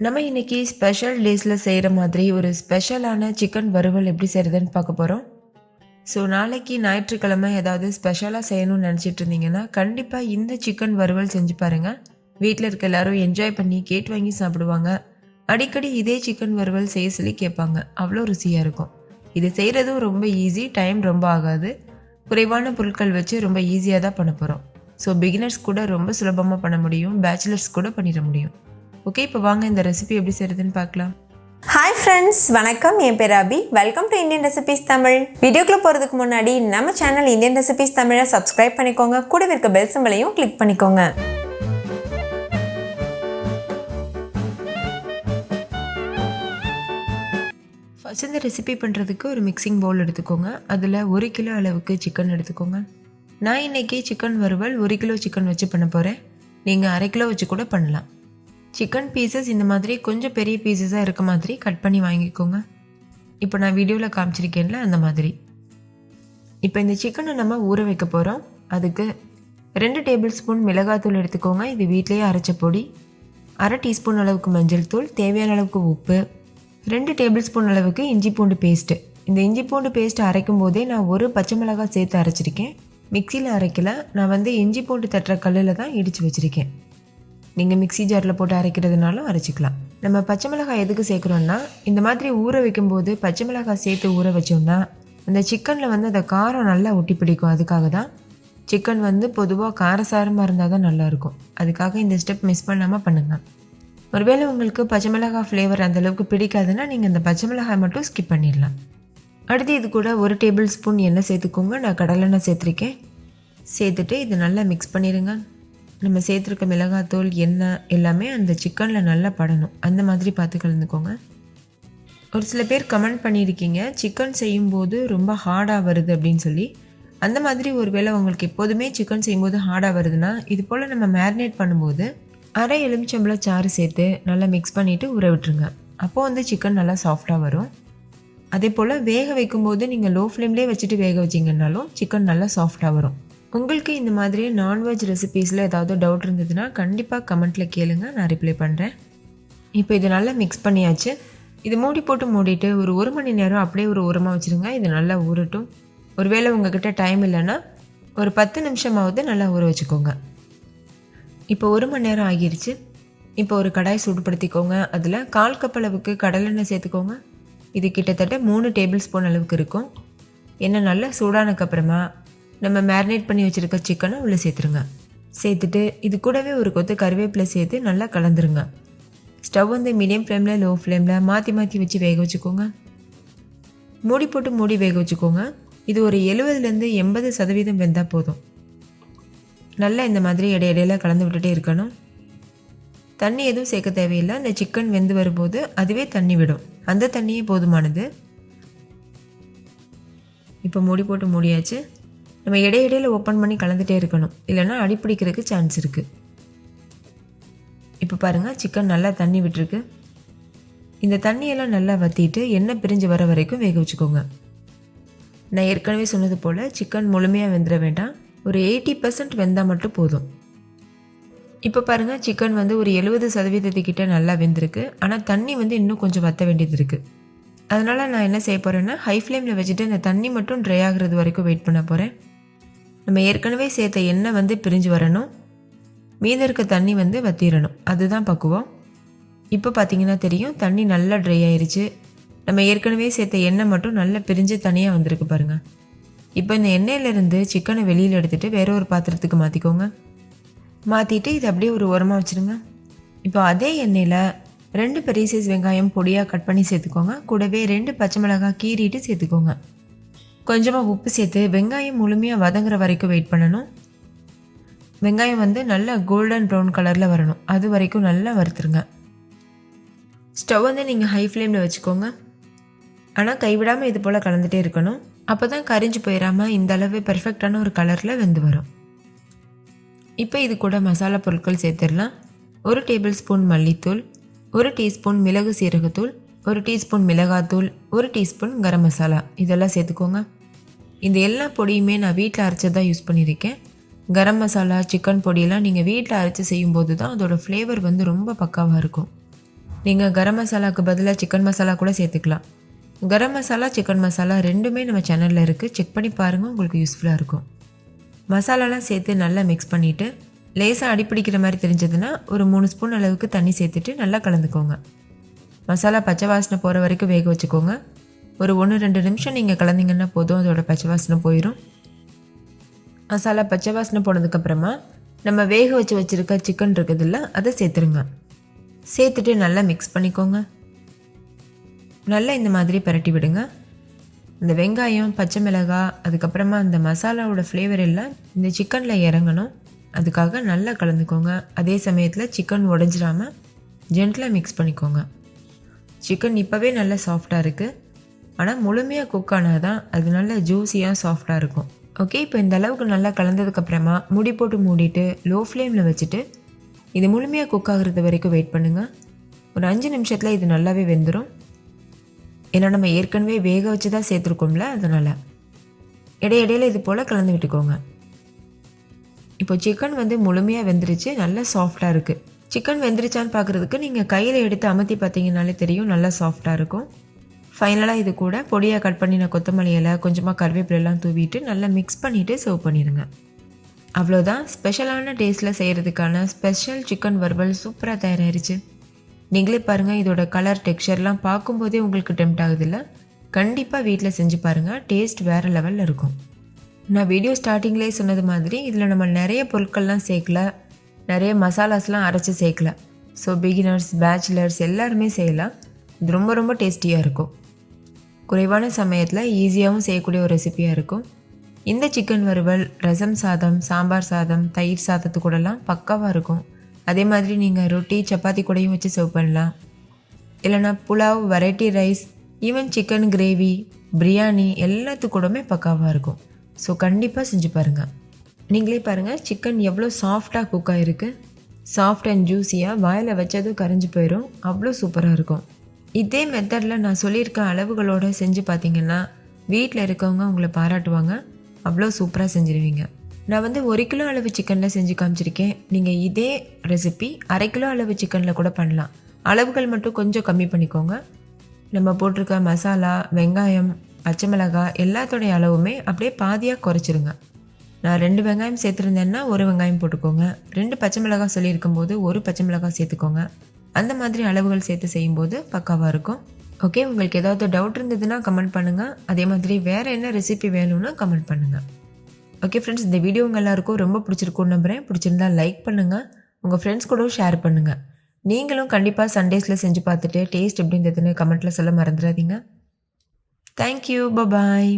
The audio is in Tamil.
நம்ம இன்னைக்கு ஸ்பெஷல் டேஸில் செய்கிற மாதிரி ஒரு ஸ்பெஷலான சிக்கன் வறுவல் எப்படி செய்கிறதுன்னு பார்க்க போகிறோம் ஸோ நாளைக்கு ஞாயிற்றுக்கிழமை ஏதாவது ஸ்பெஷலாக செய்யணும்னு நினச்சிட்டு இருந்தீங்கன்னா கண்டிப்பாக இந்த சிக்கன் வறுவல் செஞ்சு பாருங்கள் வீட்டில் இருக்க எல்லாரும் என்ஜாய் பண்ணி கேட் வாங்கி சாப்பிடுவாங்க. அடிக்கடி இதே சிக்கன் வறுவல் செய்ய சொல்லி கேட்பாங்க. அவ்வளோ ருசியாக இருக்கும். இது செய்கிறதும் ரொம்ப ஈஸி டைம் ரொம்ப ஆகாது. குறைவான பொருட்கள் வச்சு ரொம்ப ஈஸியாக தான் பண்ண போகிறோம் ஸோ பிகினர்ஸ் கூட ரொம்ப சுலபமாக பண்ண முடியும். பேச்சுலர்ஸ் கூட பண்ணிட முடியும். ஓகே இப்போ வாங்க இந்த ரெசிபி எப்படி செய்கிறதுன்னு பார்க்கலாம். ஹாய் ஃப்ரெண்ட்ஸ் வணக்கம். என் பேர் Abi. Welcome to Indian recipes Tamil வீடியோக்குள்ளே போகிறதுக்கு முன்னாடி நம்ம சேனல் இந்தியன் ரெசிபீஸ் தமிழை சப்ஸ்கிரைப் பண்ணிக்கோங்க. கூடவே இருக்க பெல் சிம்பளையும் கிளிக் பண்ணிக்கோங்க. ஃபர்ஸ்ட் இந்த ரெசிபி பண்ணுறதுக்கு ஒரு மிக்சிங் பவுல் எடுத்துக்கோங்க. அதில் ஒரு கிலோ அளவுக்கு சிக்கன் எடுத்துக்கோங்க. நான் இன்னைக்கு சிக்கன் வறுவல் ஒரு கிலோ சிக்கன் வச்சு பண்ண போகிறேன் நீங்கள் அரை கிலோ வச்சு கூட பண்ணலாம். சிக்கன் பீசஸ் இந்த மாதிரி கொஞ்சம் பெரிய பீசஸாக இருக்க மாதிரி கட் பண்ணி வாங்கிக்கோங்க. இப்போ நான் வீடியோவில் காமிச்சிருக்கேன்ல அந்த மாதிரி. இப்போ இந்த சிக்கனை நம்ம ஊற வைக்க போகிறோம் அதுக்கு ரெண்டு டேபிள் ஸ்பூன் மிளகாத்தூள் எடுத்துக்கோங்க. இது வீட்டிலேயே அரைச்ச பொடி. அரை டீஸ்பூன் அளவுக்கு மஞ்சள் தூள் தேவையான அளவுக்கு உப்பு ரெண்டு டேபிள் ஸ்பூன் அளவுக்கு இஞ்சி பூண்டு பேஸ்ட்டு இந்த இஞ்சி பூண்டு பேஸ்ட் அரைக்கும் போதே நான் ஒரு பச்சை மிளகாய் சேர்த்து அரைச்சிருக்கேன். மிக்சியில் அரைக்கல. நான் வந்து இஞ்சி பூண்டு தட்டுற கல்லில் தான் இடித்து வச்சுருக்கேன். நீங்கள் மிக்ஸி ஜாரில் போட்டு அரைக்கிறதுனாலும் அரைச்சிக்கலாம். நம்ம பச்சை மிளகாய் எதுக்கு சேர்க்குறோன்னா இந்த மாதிரி ஊற வைக்கும்போது பச்சை மிளகாய் சேர்த்து ஊற வச்சோம்னா அந்த சிக்கனில் வந்து அந்த காரம் நல்லா ஒட்டி பிடிக்கும். அதுக்காக தான் சிக்கன் வந்து பொதுவாக காரசாரமாக இருந்தால் தான் நல்லாயிருக்கும் அதுக்காக இந்த ஸ்டெப் மிஸ் பண்ணாமல் பண்ணுங்கள் ஒருவேளை உங்களுக்கு பச்சை மிளகாய் ஃப்ளேவர் அந்தளவுக்கு பிடிக்காதுன்னா நீங்கள் இந்த பச்சை மிளகாய் மட்டும் ஸ்கிப் பண்ணிடலாம். அடுத்து இது கூட ஒரு டேபிள் ஸ்பூன் எண்ணெய் சேர்த்துக்கோங்க. நான் கடலெண்ணெய் சேர்த்துருக்கேன். சேர்த்துட்டு இது நல்லா மிக்ஸ் பண்ணிடுங்க நம்ம சேர்த்துருக்க மிளகாத்தூள் எண்ணெய் எல்லாமே அந்த சிக்கனில் நல்லா படணும். அந்த மாதிரி பார்த்து கலந்துக்கோங்க. ஒரு சில பேர் கமெண்ட் பண்ணியிருக்கீங்க சிக்கன் செய்யும்போது ரொம்ப ஹார்டாக வருது அப்படின்னு சொல்லி. அந்த மாதிரி ஒருவேளை உங்களுக்கு எப்போதுமே சிக்கன் செய்யும்போது ஹார்டாக வருதுன்னா இது போல் நம்ம மேரினேட் பண்ணும்போது அரை எலுமிச்சம்பள சாறு சேர்த்து நல்லா மிக்ஸ் பண்ணிவிட்டு ஊற விட்டுருங்க. அப்போது வந்து சிக்கன் நல்லா சாஃப்டாக வரும். அதே போல் வேக வைக்கும்போது நீங்கள் லோ ஃப்ளேம்லேயே வச்சுட்டு வேக வச்சிங்கன்னாலும் சிக்கன் நல்லா சாஃப்டாக வரும். உங்களுக்கு இந்த மாதிரி நான்வெஜ் ரெசிபீஸில் ஏதாவது டவுட் இருந்ததுன்னா கண்டிப்பாக கமெண்ட்டில் கேளுங்க. நான் ரிப்ளை பண்ணுறேன் இப்போ இது நல்லா மிக்ஸ் பண்ணியாச்சு. இது மூடி போட்டு மூடிட்டு ஒரு ஒரு மணி நேரம் அப்படியே ஒரு உரமாக வச்சுருங்க. இது நல்லா ஊறட்டும். ஒருவேளை உங்ககிட்ட டைம் இல்லைன்னா ஒரு பத்து நிமிஷமாவது நல்லா ஊற வச்சுக்கோங்க. இப்போ ஒரு மணி நேரம் ஆகிருச்சு. இப்போ ஒரு கடாய் சூடுபடுத்திக்கோங்க. அதில் கால் கப் அளவுக்கு கடலெண்ணெய் சேர்த்துக்கோங்க. இது கிட்டத்தட்ட மூணு டேபிள் ஸ்பூன் அளவுக்கு இருக்கும். எண்ணெய் நல்லா சூடானதுக்கப்புறமா நம்ம மேரினேட் பண்ணி வச்சுருக்க சிக்கனை உள்ளே சேர்த்துருங்க. சேர்த்துட்டு இது கூடவே ஒரு கொத்து கருவேப்பிலை சேர்த்து நல்லா கலந்துருங்க. ஸ்டவ் வந்து மீடியம் ஃப்ளேமில் லோ ஃப்ளேமில் மாற்றி மாற்றி வச்சு வேக வச்சுக்கோங்க. மூடி போட்டு மூடி வேக வச்சுக்கோங்க. இது ஒரு எழுபதுலேருந்து எண்பது சதவீதம் வெந்தால் போதும். நல்லா இந்த மாதிரி இடையிடையில கலந்து விட்டுட்டே இருக்கணும். தண்ணி எதுவும் சேர்க்க தேவையில்லை. இந்த சிக்கன் வெந்து வரும்போது அதுவே தண்ணி விடும். அந்த தண்ணியே போதுமானது. இப்போ மூடி போட்டு மூடியாச்சு. நம்ம இடையிடையில் ஓப்பன் பண்ணி கலந்துட்டே இருக்கணும். இல்லைன்னா அடிப்பிடிக்கிறதுக்கு சான்ஸ் இருக்குது இப்போ பாருங்கள் சிக்கன் நல்லா தண்ணி விட்டுருக்கு. இந்த தண்ணியெல்லாம் நல்லா வற்றிட்டு எண்ணெய் பிரிஞ்சு வர வரைக்கும் வேக வச்சுக்கோங்க. நான் ஏற்கனவே சொன்னது போல் சிக்கன் முழுமையாக வெந்துட வேண்டாம். ஒரு எயிட்டி பர்சன்ட் வெந்தால் மட்டும் போதும். இப்போ பாருங்கள் சிக்கன் வந்து ஒரு எழுபது சதவீதத்துக்கிட்ட நல்லா வெந்திருக்கு. ஆனால் தண்ணி வந்து இன்னும் கொஞ்சம் வற்ற வேண்டியது இருக்குது அதனால் நான் என்ன செய்ய போகிறேன்னா ஹை ஃப்ளேமில் வச்சுட்டு இந்த தண்ணி மட்டும் ட்ரை ஆகிறது வரைக்கும் வெயிட் பண்ண போகிறேன் நம்ம ஏற்கனவே சேர்த்த எண்ணெய் வந்து பிரிஞ்சு வரணும். மீத இருக்க தண்ணி வந்து வத்திரணும். அதுதான் பக்குவம். இப்போ பார்த்தீங்கன்னா தெரியும் தண்ணி நல்லா ட்ரை ஆயிடுச்சு நம்ம ஏற்கனவே சேர்த்த எண்ணெய் மட்டும் நல்லா பிரிஞ்சு தனியாக வந்திருக்கு பாருங்கள் இப்போ இந்த எண்ணெயிலேருந்து சிக்கனை வெளியில் எடுத்துகிட்டு வேற ஒரு பாத்திரத்துக்கு மாற்றிக்கோங்க மாற்றிட்டு இதை அப்படியே ஒரு உரமாக வச்சுருங்க. இப்போ அதே எண்ணெயில் ரெண்டு பெரிய சைஸ் வெங்காயம் பொடியாக கட் பண்ணி சேர்த்துக்கோங்க. கூடவே ரெண்டு பச்சை மிளகாய் கீறிட்டு சேர்த்துக்கோங்க. கொஞ்சமாக உப்பு சேர்த்து வெங்காயம் முழுமையாக வதங்குற வரைக்கும் வெயிட் பண்ணணும். வெங்காயம் வந்து நல்லா கோல்டன் ப்ரௌன் கலரில் வரணும். அது வரைக்கும் நல்லா வறுத்துருங்க. ஸ்டவ் வந்து நீங்கள் ஹை ஃப்ளேமில் வச்சுக்கோங்க. ஆனால் கைவிடாமல் இது போல் கலந்துகிட்டே இருக்கணும். அப்போ தான் கரிஞ்சு போயிடாமல் இந்த அளவு பெர்ஃபெக்டான ஒரு கலரில் வெந்து வரும். இப்போ இது கூட மசாலா பொருட்கள் சேர்த்துடலாம். ஒரு டேபிள் ஸ்பூன் மல்லித்தூள் ஒரு டீஸ்பூன் மிளகு சீரகத்தூள் ஒரு டீஸ்பூன் மிளகாத்தூள் ஒரு டீஸ்பூன் கரம் மசாலா. இதெல்லாம் சேர்த்துக்கோங்க. இந்த எல்லா பொடியுமே நான் வீட்டில் அரைச்சதான் யூஸ் பண்ணியிருக்கேன். கரம் மசாலா சிக்கன் பொடியெல்லாம் நீங்கள் வீட்டில் அரைச்சி செய்யும்போது தான் அதோடய ஃப்ளேவர் வந்து ரொம்ப பக்காவாக இருக்கும். நீங்கள் கரம் மசாலாவுக்கு பதிலாக சிக்கன் மசாலா கூட சேர்த்துக்கலாம். கரம் மசாலா சிக்கன் மசாலா ரெண்டுமே நம்ம சேனலில் இருக்குது செக் பண்ணி பாருங்கள் உங்களுக்கு யூஸ்ஃபுல்லாக இருக்கும். மசாலாலாம் சேர்த்து நல்லா மிக்ஸ் பண்ணிவிட்டு லேசாக அடிப்பிடிக்கிற மாதிரி தெரிஞ்சதுன்னா ஒரு மூணு ஸ்பூன் அளவுக்கு தண்ணி சேர்த்துட்டு நல்லா கலந்துக்கோங்க. மசாலா பச்சை வாசனை போகிற வரைக்கும் வேக வச்சுக்கோங்க. ஒரு ஒன்று ரெண்டு நிமிஷம் நீங்கள் கலந்தீங்கன்னா போதும். அதோட பச்சை வாசனை போயிடும் மசாலா பச்சை வாசனை போனதுக்கப்புறமா நம்ம வேக வச்சு வச்சுருக்க சிக்கன் இருக்குதுல்ல அதை சேர்த்துருங்க. சேர்த்துட்டு நல்லா மிக்ஸ் பண்ணிக்கோங்க. நல்லா இந்த மாதிரி பரட்டி விடுங்க. இந்த வெங்காயம் பச்சை மிளகாய் அதுக்கப்புறமா அந்த மசாலாவோட ஃப்ளேவர் எல்லாம் இந்த சிக்கனில் இறங்கணும். அதுக்காக நல்லா கலந்துக்கோங்க. அதே சமயத்தில் சிக்கன் உடஞ்சிடாமல் ஜென்டிலாக மிக்ஸ் பண்ணிக்கோங்க. சிக்கன் இப்போவே நல்லா சாஃப்டாக இருக்குது ஆனால் முழுமையாக குக் ஆனால் தான் அது நல்ல ஜூஸியாக சாஃப்டாக இருக்கும். ஓகே இப்போ இந்த அளவுக்கு நல்லா கலந்ததுக்கப்புறமா முடி போட்டு மூடிட்டு லோ ஃப்ளேமில் வச்சுட்டு இது முழுமையாக குக் ஆகிறது வரைக்கும் வெயிட் பண்ணுங்கள் ஒரு அஞ்சு நிமிஷத்தில் இது நல்லாவே வெந்துடும் ஏன்னா நம்ம ஏற்கனவே வேக வச்சு தான் சேர்த்துருக்கோம்ல அதனால். இடையிடையில் இது போல் கலந்து விட்டுக்கோங்க. இப்போ சிக்கன் வந்து முழுமையாக வெந்துருச்சு நல்லா சாஃப்டாக இருக்குது சிக்கன் வெந்துருச்சான்னு பார்க்குறதுக்கு நீங்கள் கையில் எடுத்து அமர்த்தி பார்த்தீங்கனாலே தெரியும் நல்லா சாஃப்டாக இருக்கும். ஃபைனலாக இது கூட பொடியாக கட் பண்ணின கொத்தமல்லி இலை கொஞ்சமாக கருவேப்பிலெல்லாம் தூவிட்டு நல்லா மிக்ஸ் பண்ணிவிட்டு சர்வ் பண்ணிடுங்க. அவ்வளோதான் ஸ்பெஷலான டேஸ்ட்டில் செய்கிறதுக்கான ஸ்பெஷல் சிக்கன் வறுவல் சூப்பராக தயாராகிருச்சு நீங்களே பாருங்கள் இதோட கலர் டெக்ஸ்சர்லாம் பார்க்கும்போதே உங்களுக்கு டெம்ட் ஆகுதில்ல? கண்டிப்பாக வீட்டில் செஞ்சு பாருங்கள் டேஸ்ட் வேறு லெவலில் இருக்கும். நான் வீடியோ ஸ்டார்டிங்லேயே சொன்னது மாதிரி இதில் நம்ம நிறைய பொருட்கள்லாம் சேர்க்கல. நிறைய மசாலாஸ்லாம் அரைச்சி சேர்க்கல. ஸோ பிகினர்ஸ் பேச்சுலர்ஸ் எல்லாருமே செய்யலாம். இது ரொம்ப ரொம்ப டேஸ்டியாக இருக்கும். குறைவான சமயத்தில் ஈஸியாகவும் செய்யக்கூடிய ஒரு ரெசிபியாக இருக்கும். இந்த சிக்கன் வறுவல் ரசம் சாதம் சாம்பார் சாதம் தயிர் சாதத்து கூடலாம் பக்காவாக இருக்கும். அதே மாதிரி நீங்கள் ரொட்டி சப்பாத்தி கூடையும் வச்சு சர்வ் பண்ணலாம். இல்லைனா pulao variety rice even chicken gravy biryani எல்லாத்து கூடமே பக்காவாக இருக்கும். ஸோ கண்டிப்பாக செஞ்சு பாருங்கள் நீங்களே பாருங்கள் சிக்கன் எவ்வளோ சாஃப்டாக குக் ஆகிருக்கு சாஃப்ட் அண்ட் ஜூஸியாக வாயில் வச்சதும் கரைஞ்சி போயிடும் அவ்வளோ சூப்பராக இருக்கும். இதே மெத்தடில் நான் சொல்லியிருக்க அளவுகளோட செஞ்சு பார்த்தீங்கன்னா வீட்டில் இருக்கவங்க உங்களை பாராட்டுவாங்க. அவ்வளோ சூப்பராக செஞ்சுருவீங்க. நான் வந்து ஒரு கிலோ அளவு சிக்கனில் செஞ்சு காமிச்சிருக்கேன். நீங்கள் இதே ரெசிபி அரை கிலோ அளவு சிக்கனில் கூட பண்ணலாம். அளவுகள் மட்டும் கொஞ்சம் கம்மி பண்ணிக்கோங்க. நம்ம போட்டிருக்க மசாலா வெங்காயம் பச்சை மிளகாய் எல்லாத்தோடைய அளவுமே அப்படியே பாதியாக குறைச்சிருங்க. நான் ரெண்டு வெங்காயம் சேர்த்துருந்தேன்னா ஒரு வெங்காயம் போட்டுக்கோங்க. ரெண்டு பச்சை மிளகாய் சொல்லியிருக்கும் போது ஒரு பச்சை மிளகாய் சேர்த்துக்கோங்க. அந்த மாதிரி அளவுகள் சேர்த்து செய்யும்போது பக்காவாக இருக்கும். ஓகே உங்களுக்கு ஏதாவது டவுட் இருந்ததுன்னா கமெண்ட் பண்ணுங்கள் அதே மாதிரி வேறு என்ன ரெசிபி வேணும்னா கமெண்ட் பண்ணுங்கள் ஓகே ஃப்ரெண்ட்ஸ் இந்த வீடியோ உங்கள் எல்லாருக்கும் ரொம்ப பிடிச்சிருக்கும்னு நம்புகிறேன் பிடிச்சிருந்தா லைக் பண்ணுங்கள் உங்கள் ஃப்ரெண்ட்ஸ் கூடவும் ஷேர் பண்ணுங்கள் நீங்களும் கண்டிப்பாக சண்டேஸில் செஞ்சு பார்த்துட்டு டேஸ்ட் எப்படி இருந்ததுன்னு கமெண்ட்டில் சொல்ல மறந்துடாதீங்க. Thank you bye bye